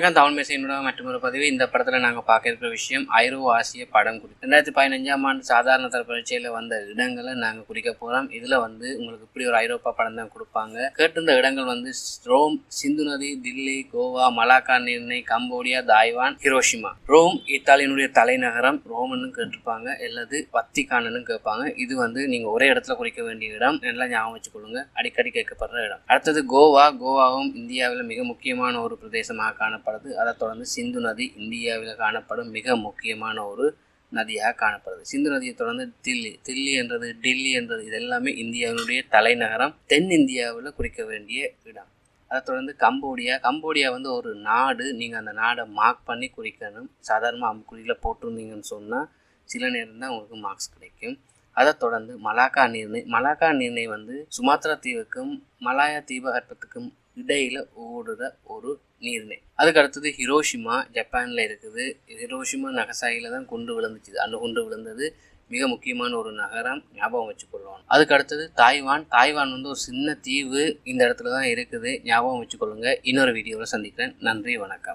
வணக்கம் தமிழ் மேசையினோட மற்றொரு பதிவு இந்த படத்தில் நாங்கள் பார்க்க இருக்கிற விஷயம். ஐரோ ஆசிய படம் குறித்து. ரெண்டாயிரத்தி பதினஞ்சாம் ஆண்டு சாதாரண தர பரீட்சையில் வந்த இடங்களை நாங்கள் குறிக்க போகிறோம் இதில் வந்து உங்களுக்கு இப்படி ஒரு ஐரோப்பா படம் தான் கொடுப்பாங்க. கேட்டிருந்த இடங்கள் வந்து ரோம் சிந்து நதி தில்லி கோவா மலாக்கா நீர்ணை கம்போடியா தாய்வான் ஹிரோஷிமா. ரோம் இத்தாலியினுடைய தலைநகரம். ரோம்னு கேட்டிருப்பாங்க. அல்லது வத்திகானன்னு கேட்பாங்க. இது வந்து நீங்கள் ஒரே இடத்துல குறிக்க வேண்டிய இடம். நல்லா ஞாபகம் வச்சுக்கொள்ளுங்க. அடிக்கடி கேட்கப்படுற இடம். அடுத்தது கோவா. கோவாவும் இந்தியாவில் மிக முக்கியமான ஒரு பிரதேசமாக காணப்படுது. அதை தொடர்ந்து சிந்து நதி இந்தியாவில் காணப்படும் மிக முக்கியமான ஒரு நதியாக காணப்படுது. சிந்து நதியை தொடர்ந்து தில்லி தில்லி என்றது டெல்லி என்றது இது எல்லாமே இந்தியாவினுடைய தலைநகரம் தென் இந்தியாவில் குறிக்க வேண்டிய இடம். அதை தொடர்ந்து கம்போடியா கம்போடியா வந்து ஒரு நாடு. நீங்கள் அந்த நாடை மார்க் பண்ணி குறிக்கணும். சாதாரணமாக அம்புக்குறியில் போட்டிருந்தீங்கன்னு சொன்னால் சில நேரம் தான் உங்களுக்கு மார்க்ஸ் கிடைக்கும். அதை தொடர்ந்து மலாக்கா நீர்ணை மலாக்கா நீர்ணை வந்து சுமாத்ரா தீவுக்கும் மலாயா தீபகற்பத்துக்கும் இடையில் ஓடுற ஒரு நீர்ணை அதுக்கு அடுத்தது ஹிரோஷிமா ஜப்பானில் இருக்குது. ஹிரோஷிமா நகசாயில தான் குண்டு விழுந்துச்சு. அந்த குண்டு விழுந்தது மிக முக்கியமான ஒரு நகரம் ஞாபகம் வச்சுக்கொள்ளுவோம் அதுக்கு அடுத்தது தாய்வான். தாய்வான் வந்து ஒரு சின்ன தீவு இந்த இடத்துல தான் இருக்குது. ஞாபகம் வச்சுக்கொள்ளுங்க. இன்னொரு வீடியோவில் சந்திக்கிறேன். நன்றி வணக்கம்.